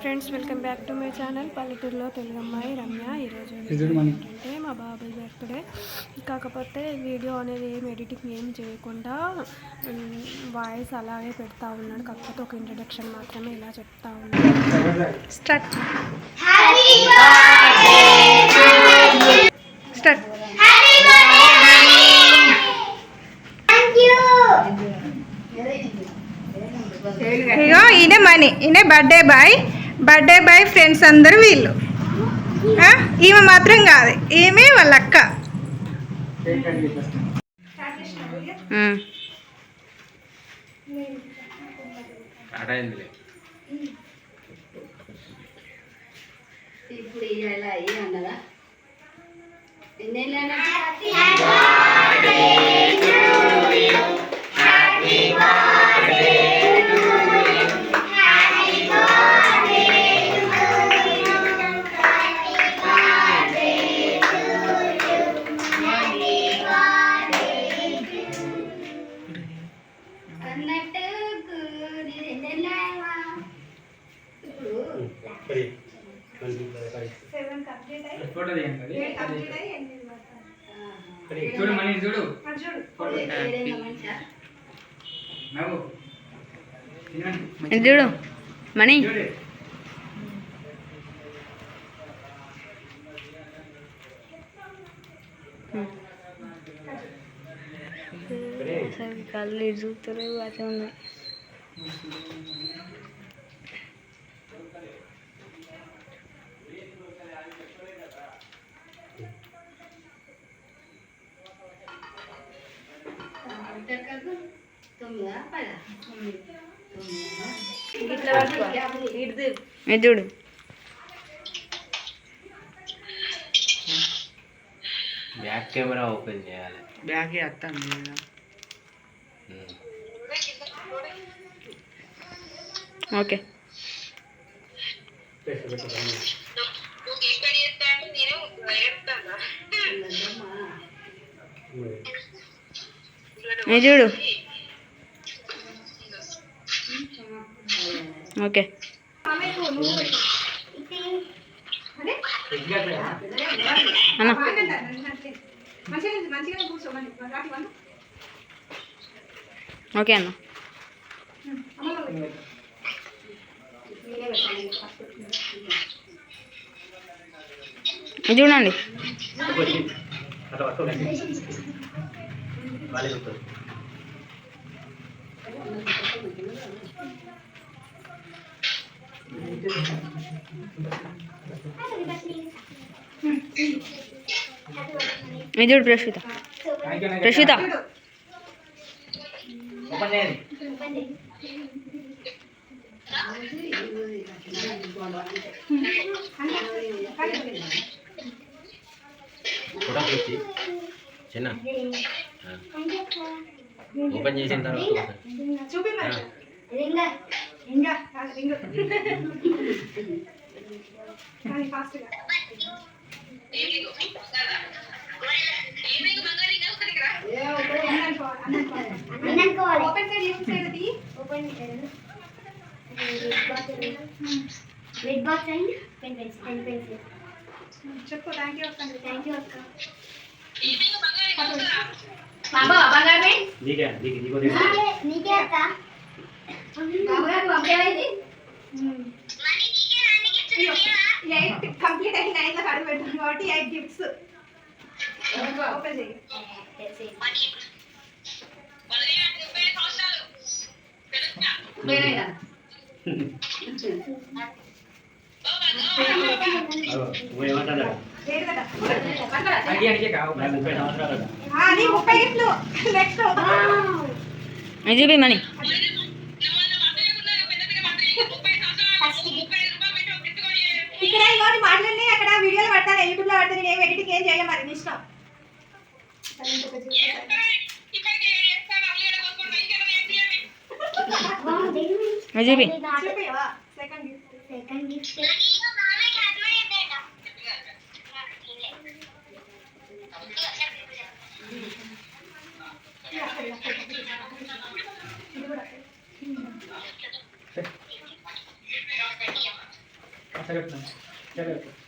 Friends welcome back to my channel పల్లెటూరులో తెలుగు అమ్మాయి రమ్య. ఈరోజు ఏంటంటే మా బాబాయ్ బర్త్డే కాకపోతే వీడియో అనేది ఏం ఎడిటింగ్ ఏం చేయకుండా వాయిస్ అలాగే పెడతా ఉన్నాడు. కాకపోతే ఒక ఇంట్రడక్షన్ మాత్రమే ఇలా చెప్తా ఉన్నాడు. స్టార్ట్ స్టార్ట్ ఇగో ఈయన మనీ. ఈయన birthday boy birthday boy friends అందరూ వీళ్ళు? ఈమె మాత్రం కాదు. ఈమె వాళ్ళ అక్క. ఇప్పుడు ఇలా అయ్యి అన్నదా? ఎన్నేళ్ళైనా? ఫోటో తీయండి చూడు మనీ చూడు. చూడు. చూడు. కళ్ళు చూస్తారు అట్లా ఉన్నాయి ఇది చూడు. బ్యాక్ కెమెరా ఓపెన్ చేయాలి. బ్యాగ్ వేస్తాను ఉమ్. ఓకే చూడు. ఓకే. అన్న. ఓకే అన్న. ఇది చూడండి. ఇది చూడు ప్రశ్విత ప్రశ్విత ఓపెన్ చేయండి ఫోటో క్లిక్ ఓపెన్. ఆ. Red box and. Pen pencil pen pencil చెప్పు థ్యాంక్ యూ అక్క థ్యాంక్ యూ అక్క బాబా బంగారు నీకే నీకు నీకు నీకే. అక్క ఎయిట్ కంప్లీట్ అయిన నైన్ కడుగు పెట్టాను కాబట్టి ఎయిట్ గిఫ్ట్స్ ఓపెన్ చేయి వేరేగా ఏమంటాడు లేదు కదా అడిగి అడిగే కావు ముప్పై సంవత్సరాలు ఆ, నీ ముప్పై గిఫ్ట్లు నెక్స్ట్ ఇది చూపి మణి వీడియోలో పడతాను యూట్యూబ్లో పడతాను నేను ఏం ఎడిటింగ్ ఏం చేయలేదు మరి ఇష్టం సెకండ్ గిఫ్ట్ గిఫ్ట్